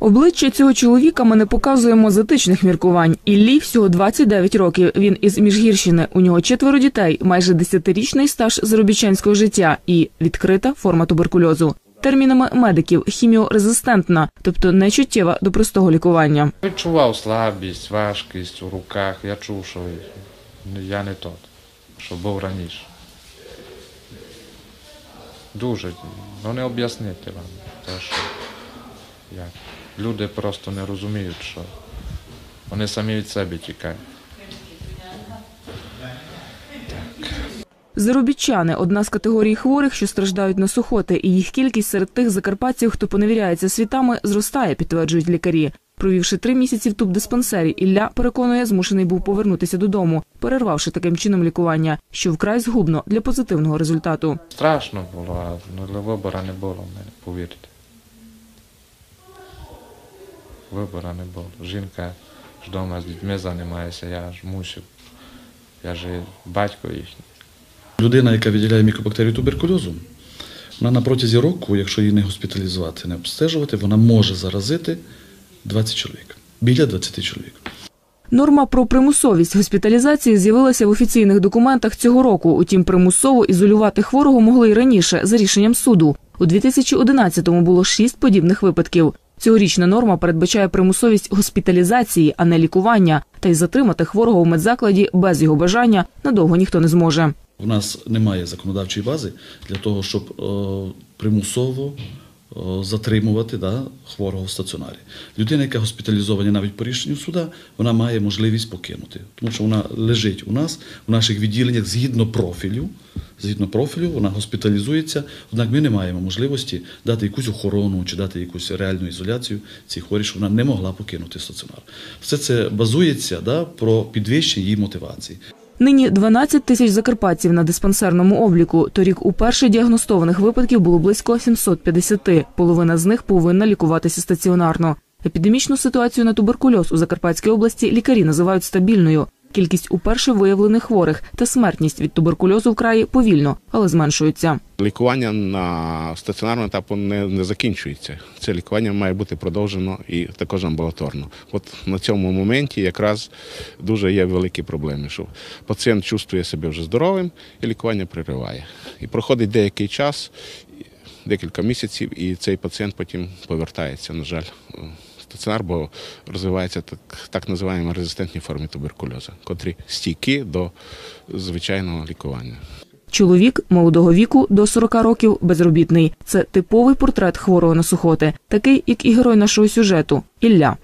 Обличчя цього чоловіка ми не показуємо з етичних міркувань. Іллі всього 29 років. Він із Міжгірщини. У нього четверо дітей, майже десятирічний стаж заробітчанського життя і відкрита форма туберкульозу. Термінами медиків хіміорезистентна, тобто нечуттєва до простого лікування. Відчував слабість, важкість у руках. Я чув, що я не тот, що був раніше. Дуже. Ну не об'яснити вам. Як. Люди просто не розуміють, що вони самі від себе тікають. Заробітчани одна з категорій хворих, що страждають на сухоти, і їх кількість серед тих закарпатців, хто поневіряється світами, зростає, підтверджують лікарі. Провівши три місяці в тубдиспансері, Ілля переконує, змушений був повернутися додому, перервавши таким чином лікування, що вкрай згубно для позитивного результату. Страшно було, але вибору не було повірте. Вибору не було. Жінка ж вдома з дітьми займається, я ж мусив. Я ж батько їхній. Людина, яка відділяє мікобактерію туберкульозу, вона на протязі року, якщо її не госпіталізувати, не обстежувати, вона може заразити 20 чоловік. Біля 20 чоловік. Норма про примусовість госпіталізації з'явилася в офіційних документах цього року. Утім, примусово ізолювати хворого могли й раніше за рішенням суду. У 2011-му було шість подібних випадків. Цьогорічна норма передбачає примусовість госпіталізації, а не лікування, та й затримати хворого в медзакладі без його бажання надовго ніхто не зможе. У нас немає законодавчої бази для того, щоб е, примусово затримувати да, хворого в стаціонарі. Людина, яка госпіталізована навіть по рішенню суда, вона має можливість покинути, тому що вона лежить у нас в наших відділеннях згідно профілю. Згідно профілю, вона госпіталізується, однак ми не маємо можливості дати якусь охорону чи дати якусь реальну ізоляцію цій хворій, щоб вона не могла покинути стаціонар. Все це базується да, про підвищення її мотивації. Нині 12 тисяч закарпатців на диспансерному обліку. Торік уперше діагностованих випадків було близько 750. Половина з них повинна лікуватися стаціонарно. Епідемічну ситуацію на туберкульоз у Закарпатській області лікарі називають стабільною. Кількість уперше виявлених хворих та смертність від туберкульозу в краї повільно, але зменшуються. Лікування на стаціонарному етапу не, не закінчується. Це лікування має бути продовжено і також амбулаторно. От на цьому моменті якраз дуже є великі проблеми, що пацієнт чувствує себе вже здоровим і лікування пририває. І проходить деякий час, декілька місяців, і цей пацієнт потім повертається, на жаль. Стаціонар, бо розвиваються так, так називаємо резистентні форми туберкульозу, котрі стійкі до звичайного лікування. Чоловік молодого віку до 40 років безробітний. Це типовий портрет хворого на сухоти, такий як і герой нашого сюжету Ілля.